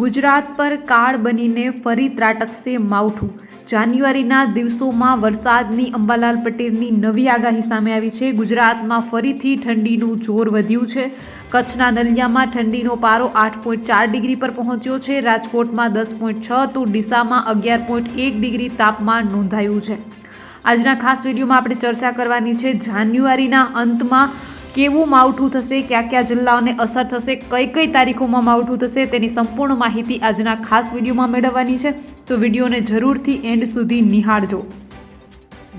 ગુજરાત પર કાળ બનીને ફરી ત્રાટકશે માવઠું. જાન્યુઆરીના દિવસોમાં વરસાદની અંબાલાલ પટેલની નવી આગાહી સામે આવી છે. ગુજરાતમાં ફરીથી ઠંડીનું જોર વધ્યું છે. કચ્છના નલિયામાં ઠંડીનો પારો આઠ પોઈન્ટ ચાર ડિગ્રી પર પહોંચ્યો છે. રાજકોટમાં દસ પોઈન્ટ છ તો ડીસામાં અગિયાર પોઈન્ટ એક ડિગ્રી તાપમાન નોંધાયું છે. આજના ખાસ વિડીયોમાં આપણે ચર્ચા કરવાની છે. જાન્યુઆરીના અંતમાં કેવું માવઠું થશે, કયા કયા જિલ્લાઓને અસર થશે, કઈ કઈ તારીખોમાં માવઠું થશે, તેની સંપૂર્ણ માહિતી આજના ખાસ વિડીયોમાં મેળવવાની છે. તો વિડીયોને જરૂરથી એન્ડ સુધી નિહાળજો.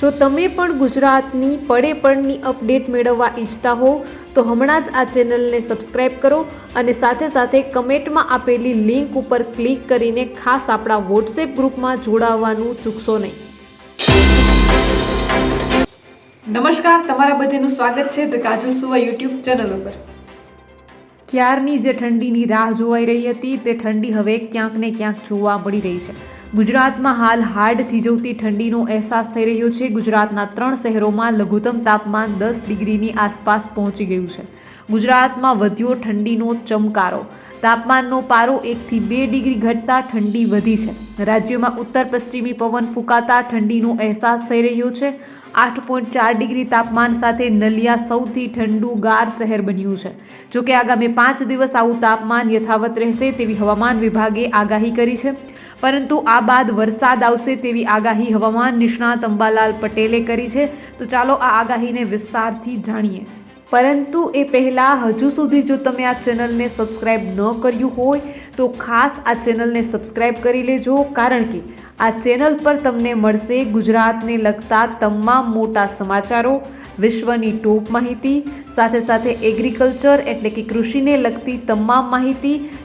જો તમે પણ ગુજરાતની પડે પણની અપડેટ મેળવવા ઈચ્છતા હો તો હમણાં જ આ ચેનલને સબસ્ક્રાઇબ કરો અને સાથે સાથે કમેન્ટમાં આપેલી લિંક ઉપર ક્લિક કરીને ખાસ આપણા વોટ્સએપ ગ્રુપમાં જોડાવવાનું ચૂકશો નહીં. નમસ્કાર તમારા બધાનું સ્વાગત છે ધ કાજલ સુવા યુટ્યુબ ચેનલ ઉપર. ક્યારની જે ઠંડીની રાહ જોવાઈ રહી હતી તે ઠંડી હવે ક્યાંક ને ક્યાંક જોવા મળી રહી છે. ગુજરાતમાં હાલ હાર્ડ થીજવતી ઠંડીનો અહેસાસ થઈ રહ્યો છે. ગુજરાતના ત્રણ શહેરોમાં લઘુત્તમ તાપમાન દસ ડિગ્રીની આસપાસ પહોંચી ગયું છે. ગુજરાતમાં વધ્યો ઠંડીનો ચમકારો. તાપમાનનો પારો એકથી બે ડિગ્રી ઘટતા ઠંડી વધી છે. રાજ્યમાં ઉત્તર પશ્ચિમી પવન ફૂંકાતા ઠંડીનો અહેસાસ થઈ રહ્યો છે. આઠ પોઈન્ટ ચાર ડિગ્રી તાપમાન સાથે નલિયા સૌથી ઠંડુ ગાર શહેર બન્યું છે. જોકે આગામી પાંચ દિવસ આવું તાપમાન યથાવત રહેશે તેવી હવામાન વિભાગે આગાહી કરી છે. પરંતુ આ બાદ વરસાદ આવશે તેવી આગાહી હવામાન નિષ્ણાત અંબાલાલ પટેલે કરી છે. તો ચાલો આ આગાહીને વિસ્તારથી જાણીએ. પરંતુ એ પહેલાં હજુ સુધી જો તમે આ ચેનલને સબસ્ક્રાઇબ ન કર્યું હોય, તો ખાસ આ ચેનલને સબસ્ક્રાઇબ કરી લેજો, કારણ કે આ ચેનલ પર તમને મળશે ગુજરાતને લગતા તમામ મોટા સમાચારો, વિશ્વની ટોપ માહિતી, સાથે સાથે એગ્રીકલ્ચર એટલે કે કૃષિને લગતી તમામ માહિતી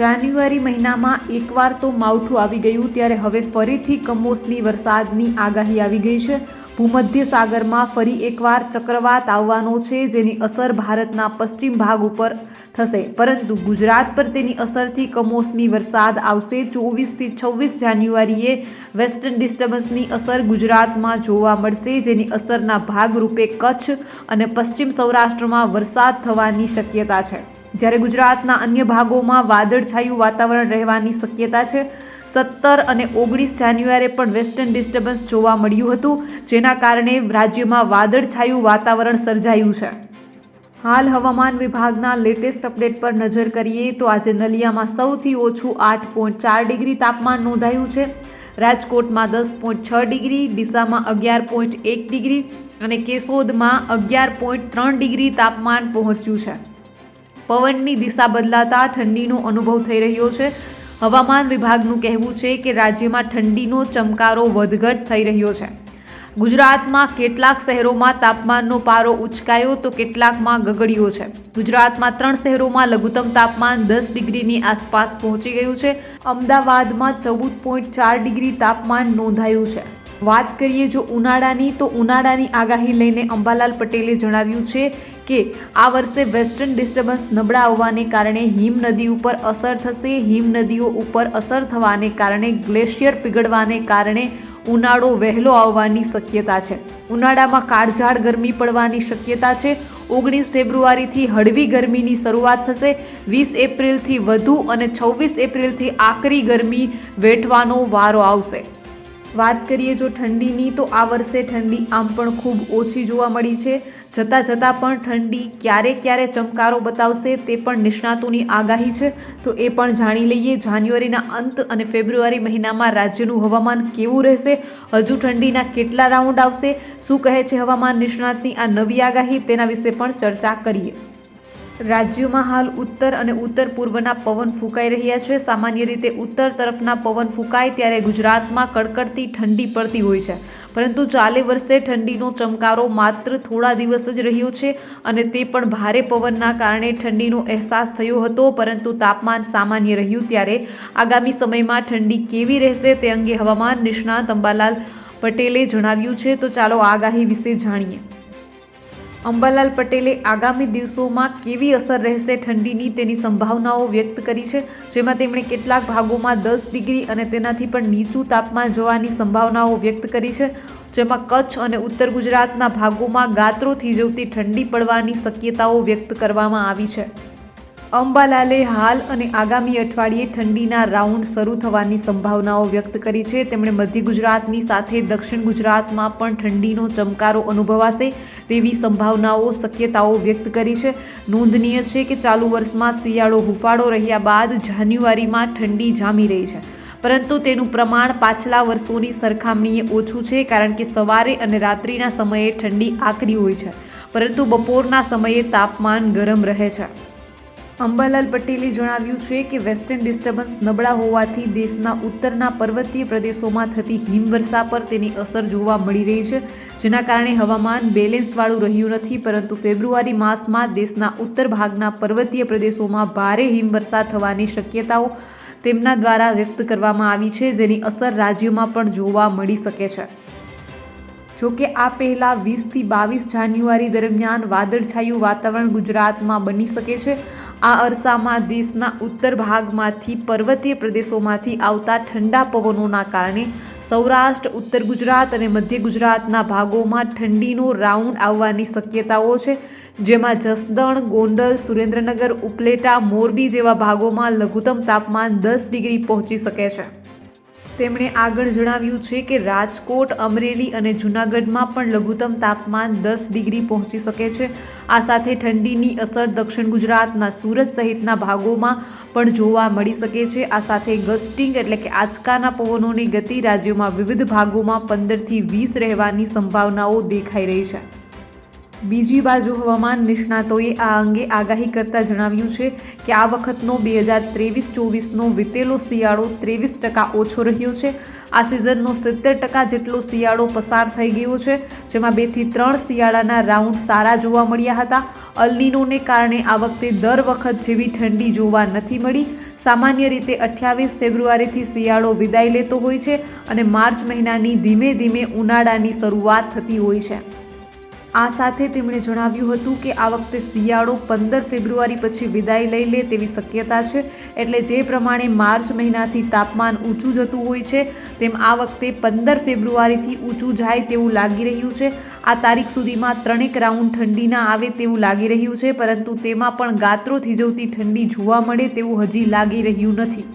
જાન્યુઆરી મહિનામાં એકવાર તો માવઠું આવી ગયું, ત્યારે હવે ફરીથી કમોસમી વરસાદની આગાહી આવી ગઈ છે. ભૂમધ્ય સાગરમાં ફરી એકવાર ચક્રવાત આવવાનો છે, જેની અસર ભારતના પશ્ચિમ ભાગ ઉપર થશે. પરંતુ ગુજરાત પર તેની અસરથી કમોસમી વરસાદ આવશે. ચોવીસથી છવ્વીસ જાન્યુઆરીએ વેસ્ટર્ન ડિસ્ટર્બન્સની અસર ગુજરાતમાં જોવા મળશે, જેની અસરના ભાગરૂપે કચ્છ અને પશ્ચિમ સૌરાષ્ટ્રમાં વરસાદ થવાની શક્યતા છે. જ્યારે ગુજરાતના અન્ય ભાગોમાં વાદળછાયું વાતાવરણ રહેવાની શક્યતા છે, સત્તર અને ઓગણીસ જાન્યુઆરીએ પણ વેસ્ટર્ન ડિસ્ટર્બન્સ જોવા મળ્યું હતું, જેના કારણે રાજ્યમાં વાદળછાયું વાતાવરણ સર્જાયું છે. હાલ હવામાન વિભાગના લેટેસ્ટ અપડેટ પર નજર કરીએ તો આજે નલિયામાં સૌથી ઓછું આઠ પોઈન્ટ ચાર ડિગ્રી તાપમાન નોંધાયું છે, રાજકોટમાં દસ પોઈન્ટ છ ડિગ્રી, ડીસામાં અગિયાર પોઈન્ટ એક ડિગ્રી અને કેશોદમાં અગિયાર પોઈન્ટ ત્રણ ડિગ્રી તાપમાન પહોંચ્યું છે. પવનની દિશા બદલાતા ઠંડીનો અનુભવ થઈ રહ્યો છે. હવામાન વિભાગનું કહેવું છે કે રાજ્યમાં ઠંડીનો ચમકારો વધઘટ થઈ રહ્યો છે. ગુજરાતમાં કેટલાક શહેરોમાં તાપમાનનો પારો ઉચકાયો તો કેટલાકમાં ગગડ્યો છે. ગુજરાતમાં ત્રણ શહેરોમાં લઘુત્તમ તાપમાન દસ ડિગ્રીની આસપાસ પહોંચી ગયું છે. અમદાવાદમાં ચૌદ પોઈન્ટ ચાર ડિગ્રી તાપમાન નોંધાયું છે. વાત કરીએ જો ઉનાળાની, તો ઉનાળાની આગાહી લઈને અંબાલાલ પટેલે જણાવ્યું છે કે આ વર્ષે વેસ્ટર્ન ડિસ્ટર્બન્સ નબળા આવવાને કારણે હિમ નદી ઉપર અસર થશે. હિમ નદીઓ ઉપર અસર થવાને કારણે ગ્લેશિયર પીગળવાને કારણે ઉનાળો વહેલો આવવાની શક્યતા છે. ઉનાળામાં કાળઝાળ ગરમી પડવાની શક્યતા છે. ઓગણીસ ફેબ્રુઆરીથી હળવી ગરમીની શરૂઆત થશે. વીસ એપ્રિલથી વધુ અને છવ્વીસ એપ્રિલથી આકરી ગરમી વેઠવાનો વારો આવશે. વાત કરીએ જો ઠંડીની, તો આ વર્ષે ઠંડી આમ પણ ખૂબ ઓછી જોવા મળી છે. જતાં જતાં પણ ઠંડી ક્યારે ક્યારે ચમકારો બતાવશે તે પણ નિષ્ણાતોની આગાહી છે. તો એ પણ જાણી લઈએ, જાન્યુઆરીના અંત અને ફેબ્રુઆરી મહિનામાં રાજ્યનું હવામાન કેવું રહેશે? હજુ ઠંડીના કેટલા રાઉન્ડ આવશે? શું કહે છે હવામાન નિષ્ણાતની આ નવી આગાહી? તેના વિશે પણ ચર્ચા કરીએ. રાજ્યોમાં હાલ ઉત્તર અને ઉત્તર પૂર્વના પવન ફૂંકાઈ રહ્યા છે. સામાન્ય રીતે ઉત્તર તરફના પવન ફૂંકાય ત્યારે ગુજરાતમાં કડકડતી ઠંડી પડતી હોય છે. પરંતુ ચાલે વર્ષે ઠંડીનો ચમકારો માત્ર થોડા દિવસ જ રહ્યો છે અને તે પણ ભારે પવનના કારણે ઠંડીનો અહેસાસ થયો હતો. પરંતુ તાપમાન સામાન્ય રહ્યું ત્યારે આગામી સમયમાં ઠંડી કેવી રહેશે તે અંગે હવામાન નિષ્ણાત અંબાલાલ પટેલે જણાવ્યું છે. તો ચાલો આગાહી વિશે જાણીએ. અંબાલાલ પટેલે આગામી દિવસોમાં કેવી અસર રહેશે ઠંડીની તેની સંભાવનાઓ વ્યક્ત કરી છે, જેમાં તેમણે કેટલાક ભાગોમાં દસ ડિગ્રી અને તેનાથી પણ નીચું તાપમાન જવાની સંભાવનાઓ વ્યક્ત કરી છે, જેમાં કચ્છ અને ઉત્તર ગુજરાતના ભાગોમાં ગાત્રો થીજવતી ઠંડી પડવાની શક્યતાઓ વ્યક્ત કરવામાં આવી છે. અંબાલાલે હાલ અને આગામી અઠવાડિયે ઠંડીના રાઉન્ડ શરૂ થવાની સંભાવનાઓ વ્યક્ત કરી છે. તેમણે મધ્ય ગુજરાતની સાથે દક્ષિણ ગુજરાતમાં પણ ઠંડીનો ચમકારો અનુભવાશે તેવી સંભાવનાઓ, શક્યતાઓ વ્યક્ત કરી છે. નોંધનીય છે કે ચાલુ વર્ષમાં શિયાળો હુફાળો રહ્યા બાદ જાન્યુઆરીમાં ઠંડી જામી રહી છે. પરંતુ તેનું પ્રમાણ પાછલા વર્ષોની સરખામણીએ ઓછું છે કારણ કે સવારે અને રાત્રિના સમયે ઠંડી આકરી હોય છે. પરંતુ બપોરના સમયે તાપમાન ગરમ રહે છે. અંબાલાલ પટેલે જણાવ્યું છે કે વેસ્ટર્ન ડિસ્ટર્બન્સ નબળા હોવાથી દેશના ઉત્તરના પર્વતીય પ્રદેશોમાં થતી હિમવર્ષા પર તેની અસર જોવા મળી રહી છે, જેના કારણે હવામાન બેલેન્સવાળું રહ્યું નથી, પરંતુ ફેબ્રુઆરી માસમાં દેશના ઉત્તર ભાગના પર્વતીય પ્રદેશોમાં ભારે હિમવર્ષા થવાની શક્યતાઓ તેમના દ્વારા વ્યક્ત કરવામાં આવી છે, જેની અસર રાજ્યોમાં પણ જોવા મળી શકે છે. જોકે આ પહેલાં વીસથી બાવીસ જાન્યુઆરી દરમિયાન વાદળછાયું વાતાવરણ ગુજરાતમાં બની શકે છે. આ અરસામાં દેશના ઉત્તર ભાગમાંથી પર્વતીય પ્રદેશોમાંથી આવતા ઠંડા પવનોના કારણે સૌરાષ્ટ્ર, ઉત્તર ગુજરાત અને મધ્ય ગુજરાતના ભાગોમાં ઠંડીનો રાઉન્ડ આવવાની શક્યતાઓ છે. જેમાં જસદણ, ગોંડલ, સુરેન્દ્રનગર, ઉપલેટા, મોરબી જેવા ભાગોમાં લઘુત્તમ તાપમાન દસ ડિગ્રી પહોંચી શકે છે. તેમણે આગળ જણાવ્યું છે કે રાજકોટ, અમરેલી અને જૂનાગઢમાં પણ લઘુત્તમ તાપમાન દસ ડિગ્રી પહોંચી શકે છે. આ સાથે ઠંડીની અસર દક્ષિણ ગુજરાતના સુરત સહિતના ભાગોમાં પણ જોવા મળી શકે છે. આ સાથે ગસ્ટિંગ એટલે કે આંચકાના પવનોની ગતિ રાજ્યોમાં વિવિધ ભાગોમાં પંદરથી વીસ રહેવાની સંભાવનાઓ દેખાઈ રહી છે. બીજી બાજુ હવામાન નિષ્ણાતોએ આ અંગે આગાહી કરતા જણાવ્યું છે કે આ વખતનો બે હજાર ત્રેવીસ ચોવીસનો વિતેલો શિયાળો ત્રેવીસ ટકા ઓછો રહ્યો છે. આ સિઝનનો સિત્તેર ટકા જેટલો શિયાળો પસાર થઈ ગયો છે, જેમાં બેથી ત્રણ શિયાળાના રાઉન્ડ સારા જોવા મળ્યા હતા. અલ્નિનોને કારણે આ વખતે દર વખત જેવી ઠંડી જોવા નથી મળી. સામાન્ય રીતે અઠ્યાવીસ ફેબ્રુઆરીથી શિયાળો વિદાય લેતો હોય છે અને માર્ચ મહિનાની ધીમે ધીમે ઉનાળાની શરૂઆત થતી હોય છે. આ સાથે તેમણે જણાવ્યું હતું કે આ વખતે શિયાળો પંદર ફેબ્રુઆરી પછી વિદાય લઈ લે તેવી શક્યતા છે. એટલે જે પ્રમાણે માર્ચ મહિનાથી તાપમાન ઊંચું જતું હોય છે, તેમ આ વખતે પંદર ફેબ્રુઆરીથી ઊંચું જાય તેવું લાગી રહ્યું છે. આ તારીખ સુધીમાં ત્રણેક રાઉન્ડ ઠંડીના આવે તેવું લાગી રહ્યું છે, પરંતુ તેમાં પણ ગાત્રો થીજવતી ઠંડી જોવા મળે તેવું હજી લાગી રહ્યું નથી.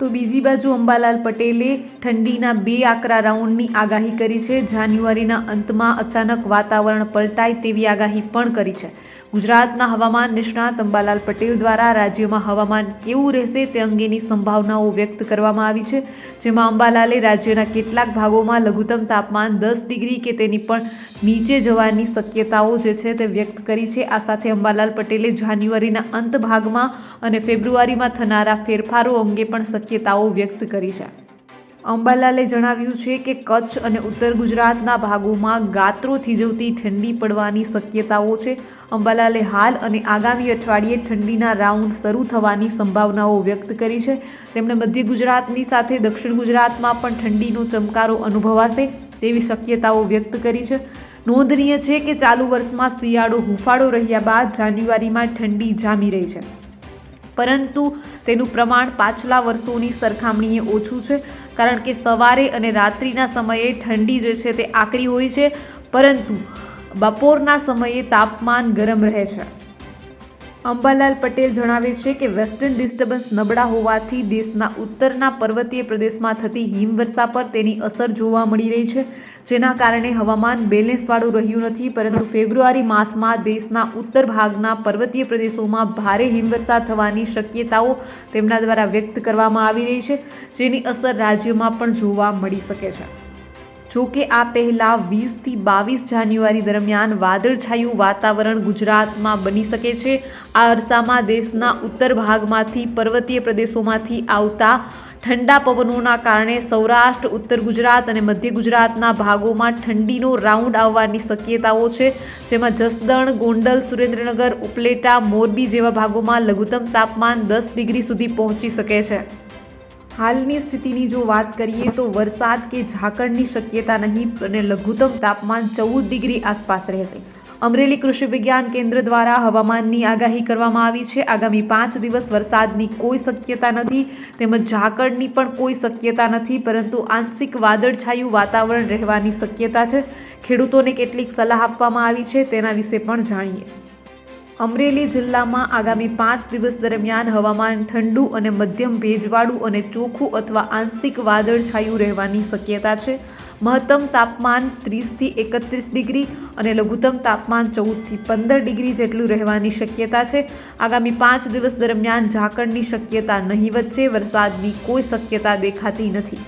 તો બીજી બાજુ અંબાલાલ પટેલે ઠંડીના બે આકરા રાઉન્ડની આગાહી કરી છે. જાન્યુઆરીના અંતમાં અચાનક વાતાવરણ પલટાય તેવી આગાહી પણ કરી છે. ગુજરાતના હવામાન નિષ્ણાત અંબાલાલ પટેલ દ્વારા રાજ્યમાં હવામાન કેવું રહેશે તે અંગેની સંભાવનાઓ વ્યક્ત કરવામાં આવી છે. જેમાં અંબાલાલે રાજ્યના કેટલાક ભાગોમાં લઘુત્તમ તાપમાન દસ ડિગ્રી કે તેની પણ નીચે જવાની શક્યતાઓ જે છે તે વ્યક્ત કરી છે. આ સાથે અંબાલાલ પટેલે જાન્યુઆરીના અંત ભાગમાં અને ફેબ્રુઆરીમાં થનારા ફેરફારો અંગે પણ શક્યતાઓ વ્યક્ત કરી છે. અંબાલાલે જણાવ્યું છે કે કચ્છ અને ઉત્તર ગુજરાતના ભાગોમાં ગાત્રો થીજવતી ઠંડી પડવાની શક્યતાઓ છે. અંબાલાલે હાલ અને આગામી અઠવાડિયે ઠંડીના રાઉન્ડ શરૂ થવાની સંભાવનાઓ વ્યક્ત કરી છે. તેમણે મધ્ય ગુજરાતની સાથે દક્ષિણ ગુજરાતમાં પણ ઠંડીનો ચમકારો અનુભવાશે તેવી શક્યતાઓ વ્યક્ત કરી છે. નોંધનીય છે કે ચાલુ વર્ષમાં શિયાળો હુંફાળો રહ્યા બાદ જાન્યુઆરીમાં ઠંડી જામી રહી છે. પરંતુ તેનું પ્રમાણ પાછલા વર્ષોની સરખામણીએ ઓછું છે. કારણ કે સવારે અને રાત્રિના સમયે ઠંડી જે છે તે આકરી હોય છે, પરંતુ બપોરના સમયે તાપમાન ગરમ રહે છે. અંબાલાલ પટેલ જણાવે છે કે વેસ્ટર્ન ડિસ્ટર્બન્સ નબળા હોવાથી દેશના ઉત્તરના પર્વતીય પ્રદેશમાં થતી હિમવર્ષા પર તેની અસર જોવા મળી રહી છે. જેના કારણે હવામાન બેલેન્સવાળું રહ્યું નથી, પરંતુ ફેબ્રુઆરી માસમાં દેશના ઉત્તર ભાગના પર્વતીય પ્રદેશોમાં ભારે હિમવર્ષા થવાની શક્યતાઓ તેમના દ્વારા વ્યક્ત કરવામાં આવી રહી છે, જેની અસર રાજ્યમાં પણ જોવા મળી શકે છે. જો કે આ પહેલાં વીસથી બાવીસ જાન્યુઆરી દરમિયાન વાદળછાયું વાતાવરણ ગુજરાતમાં બની શકે છે. આ અરસામાં દેશના ઉત્તર ભાગમાંથી પર્વતીય પ્રદેશોમાંથી આવતા ઠંડા પવનોના કારણે સૌરાષ્ટ્ર, ઉત્તર ગુજરાત અને મધ્ય ગુજરાતના ભાગોમાં ઠંડીનો રાઉન્ડ આવવાની શક્યતાઓ છે. જેમાં જસદણ, ગોંડલ, સુરેન્દ્રનગર, ઉપલેટા, મોરબી જેવા ભાગોમાં લઘુત્તમ તાપમાન દસ ડિગ્રી સુધી પહોંચી શકે છે. હાલની સ્થિતિની જો વાત કરીએ તો વરસાદ કે ઝાકળની શક્યતા નહીં અને લઘુત્તમ તાપમાન ચૌદ ડિગ્રી આસપાસ રહેશે. અમરેલી કૃષિ વિજ્ઞાન કેન્દ્ર દ્વારા હવામાનની આગાહી કરવામાં આવી છે. આગામી પાંચ દિવસ વરસાદની કોઈ શક્યતા નથી તેમજ ઝાકળની પણ કોઈ શક્યતા નથી, પરંતુ આંશિક વાદળછાયું વાતાવરણ રહેવાની શક્યતા છે. ખેડૂતોને કેટલીક સલાહ આપવામાં આવી છે તેના વિશે પણ જાણીએ. અમરેલી જિલ્લામાં આગામી પાંચ દિવસ દરમિયાન હવામાન ઠંડુ અને મધ્યમ ભેજવાળું અને ચોખ્ખું અથવા આંશિક વાદળછાયું રહેવાની શક્યતા છે. મહત્તમ તાપમાન ત્રીસથી એકત્રીસ ડિગ્રી અને લઘુત્તમ તાપમાન ચૌદથી પંદર ડિગ્રી જેટલું રહેવાની શક્યતા છે. આગામી પાંચ દિવસ દરમિયાન ઝાકળની શક્યતા નહીવત છે. વરસાદની કોઈ શક્યતા દેખાતી નથી.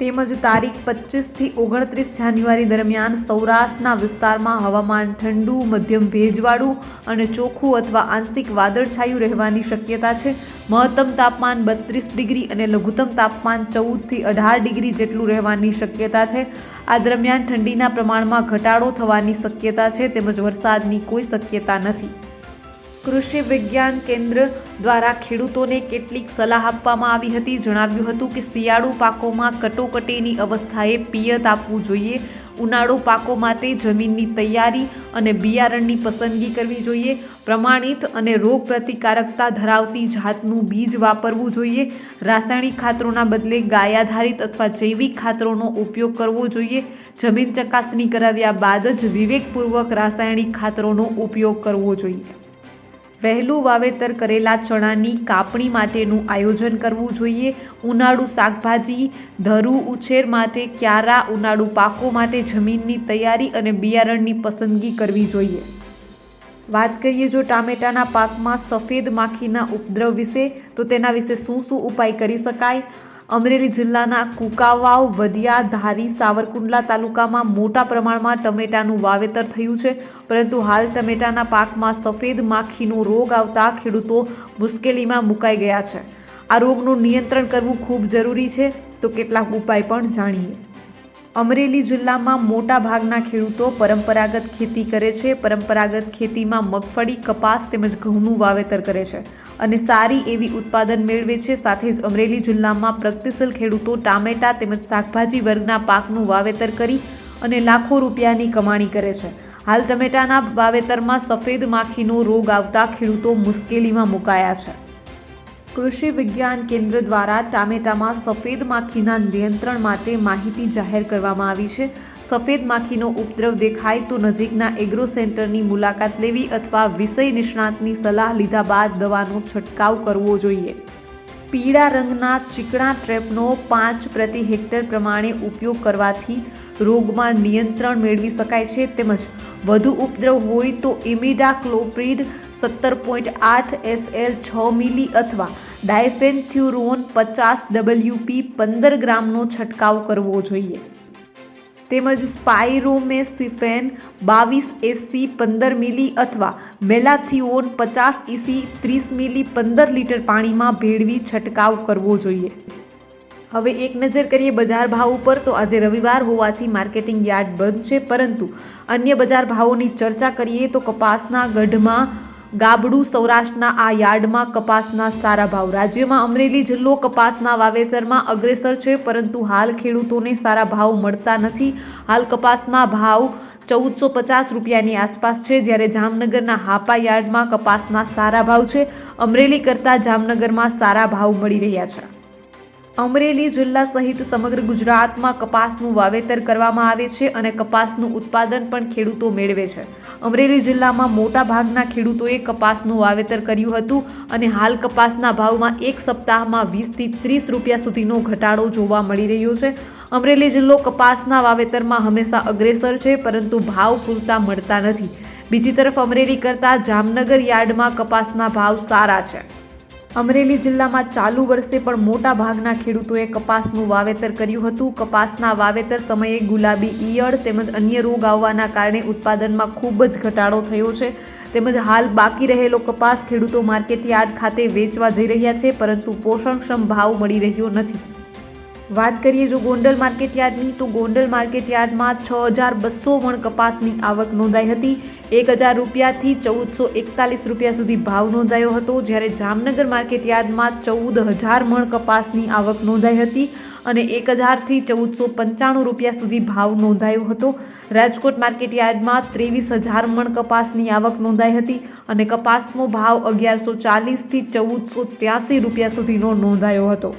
તેમજ તારીખ પચીસથી ઓગણત્રીસ જાન્યુઆરી દરમિયાન સૌરાષ્ટ્રના વિસ્તારમાં હવામાન ઠંડુ, મધ્યમ ભેજવાળું અને ચોખ્ખું અથવા આંશિક વાદળછાયું રહેવાની શક્યતા છે. મહત્તમ તાપમાન બત્રીસ ડિગ્રી અને લઘુત્તમ તાપમાન ચૌદથી અઢાર ડિગ્રી જેટલું રહેવાની શક્યતા છે. આ દરમિયાન ઠંડીના પ્રમાણમાં ઘટાડો થવાની શક્યતા છે તેમજ વરસાદની કોઈ શક્યતા નથી. કૃષિ વિજ્ઞાન કેન્દ્ર દ્વારા ખેડૂતોને કેટલીક સલાહ આપવામાં આવી હતી. જણાવ્યું હતું કે શિયાળુ પાકોમાં કટોકટીની અવસ્થાએ પિયત આપવું જોઈએ. ઉનાળુ પાકો માટે જમીનની તૈયારી અને બિયારણની પસંદગી કરવી જોઈએ. પ્રમાણિત અને રોગ પ્રતિકારકતા ધરાવતી જાતનું બીજ વાપરવું જોઈએ. રાસાયણિક ખાતરોના બદલે ગાય આધારિત અથવા જૈવિક ખાતરોનો ઉપયોગ કરવો જોઈએ. જમીન ચકાસણી કરાવ્યા બાદ જ વિવેકપૂર્વક રાસાયણિક ખાતરોનો ઉપયોગ કરવો જોઈએ. વહેલું વાવેતર કરેલા ચણાની કાપણી માટેનું આયોજન કરવું જોઈએ. ઉનાળુ શાકભાજી, ધરુ ઉછેર માટે ક્યારા ઉનાળુ પાકો માટે જમીનની તૈયારી અને બિયારણની પસંદગી કરવી જોઈએ. વાત કરીએ જો ટામેટાના પાકમાં સફેદ માખીના ઉપદ્રવ વિશે, તો તેના વિશે શું શું ઉપાય કરી શકાય? અમરેલી જિલ્લાના કુકાવાવ વડિયા ધારી, સાવરકુંડલા તાલુકામાં મોટા પ્રમાણમાં ટમેટાનું વાવેતર થયું છે. પરંતુ હાલ ટમેટાના પાકમાં સફેદ માખીનો રોગ આવતા ખેડૂતો મુશ્કેલીમાં મુકાઈ ગયા છે. આ રોગનું નિયંત્રણ કરવું ખૂબ જરૂરી છે. તો કેટલાક ઉપાય પણ જાણીએ. અમરેલી જિલ્લામાં મોટા ભાગના ખેડૂતો પરંપરાગત ખેતી કરે છે. પરંપરાગત ખેતીમાં મગફળી, કપાસ તેમજ ઘઉંનું વાવેતર કરે છે અને સારી એવી ઉત્પાદન મેળવે છે. સાથે જ અમરેલી જિલ્લામાં પ્રગતિશીલ ખેડૂતો ટામેટા તેમજ શાકભાજી વર્ગના પાકનું વાવેતર કરી અને લાખો રૂપિયાની કમાણી કરે છે. હાલ ટમેટાના વાવેતરમાં સફેદ માખીનો રોગ આવતા ખેડૂતો મુશ્કેલીમાં મુકાયા છે. કૃષિ વિજ્ઞાન કેન્દ્ર દ્વારા ટામેટામાં સફેદ માખીના નિયંત્રણ માટે માહિતી જાહેર કરવામાં આવી છે. સફેદ માખીનો ઉપદ્રવ દેખાય તો નજીકના એગ્રો સેન્ટરની મુલાકાત લેવી અથવા વિષય નિષ્ણાતની સલાહ લીધા બાદ દવાનો છંટકાવ કરવો જોઈએ. પીળા રંગના ચીકણા ટ્રેપનો પાંચ પ્રતિ હેક્ટર પ્રમાણે ઉપયોગ કરવાથી રોગમાં નિયંત્રણ મેળવી શકાય છે. તેમજ વધુ ઉપદ્રવ હોય તો ઇમિડા ક્લોપ્રિડ સત્તર પોઈન્ટ આઠ એસએલ છ મિલી અથવા ડાયફેન્થ્યુરોન પચાસ ડબલ્યુપી પંદર ગ્રામનો છંટકાવ કરવો જોઈએ. તેમજ સ્પાઇરોમેસિફેન બાવીસ એસી પંદર મિલી અથવા મેલાથિઓન પચાસ ઇસી ત્રીસ મિલી પંદર લીટર પાણીમાં ભેળવી છંટકાવ કરવો જોઈએ. હવે એક નજર કરીએ બજાર ભાવ ઉપર તો આજે રવિવાર હોવાથી માર્કેટિંગ યાર્ડ બંધ છે, પરંતુ અન્ય બજાર ભાવોની ચર્ચા કરીએ તો કપાસના ગઢમાં ગાબડું સૌરાષ્ટ્રના આ યાર્ડમાં કપાસના સારા ભાવ. રાજ્યમાં અમરેલી જિલ્લો કપાસના વાવેતરમાં અગ્રેસર છે, પરંતુ હાલ ખેડૂતોને સારા ભાવ મળતા નથી. હાલ કપાસના ભાવ ચૌદસો પચાસ રૂપિયાની આસપાસ છે, જ્યારે જામનગરના હાપા યાર્ડમાં કપાસના સારા ભાવ છે. અમરેલી કરતાં જામનગરમાં સારા ભાવ મળી રહ્યા છે. અમરેલી જિલ્લા સહિત સમગ્ર ગુજરાતમાં કપાસનું વાવેતર કરવામાં આવે છે અને કપાસનું ઉત્પાદન પણ ખેડૂતો મેળવે છે. અમરેલી જિલ્લામાં મોટા ભાગના ખેડૂતોએ કપાસનું વાવેતર કર્યું હતું અને હાલ કપાસના ભાવમાં એક સપ્તાહમાં વીસથી ત્રીસ રૂપિયા સુધીનો ઘટાડો જોવા મળી રહ્યો છે. અમરેલી જિલ્લો કપાસના વાવેતરમાં હંમેશા અગ્રેસર છે, પરંતુ ભાવ પૂરતા મળતા નથી. બીજી તરફ અમરેલી કરતાં જામનગર યાર્ડમાં કપાસના ભાવ સારા છે. અમરેલી જિલ્લામાં ચાલુ વર્ષે પણ મોટા ભાગના ખેડૂતોએ કપાસનું વાવેતર કર્યું હતું. કપાસના વાવેતર સમયે ગુલાબી ઈયળ તેમજ અન્ય રોગ આવવાના કારણે ઉત્પાદનમાં ખૂબ જ ઘટાડો થયો છે. તેમજ હાલ બાકી રહેલો કપાસ ખેડૂતો માર્કેટયાર્ડ ખાતે વેચવા જઈ રહ્યા છે, પરંતુ પોષણક્ષમ ભાવ મળી રહ્યો નથી. વાત કરીએ જો ગોંડલ માર્કેટ યાર્ડની, તો ગોંડલ માર્કેટ યાર્ડમાં છ હજાર બસો મણ કપાસની આવક નોંધાઈ હતી. એક હજાર રૂપિયાથી ચૌદસો એકતાલીસ રૂપિયા સુધી ભાવ નોંધાયો હતો, જ્યારે જામનગર માર્કેટ યાર્ડમાં ચૌદ હજાર મણ કપાસની આવક નોંધાઈ હતી અને એક હજારથી ચૌદસો પંચાણું રૂપિયા સુધી ભાવ નોંધાયો હતો. રાજકોટ માર્કેટ યાર્ડમાં ત્રેવીસ હજાર મણ કપાસની આવક નોંધાઈ હતી અને કપાસનો ભાવ અગિયારસો ચાલીસથી ચૌદસો ત્યાસી રૂપિયા સુધીનો નોંધાયો હતો.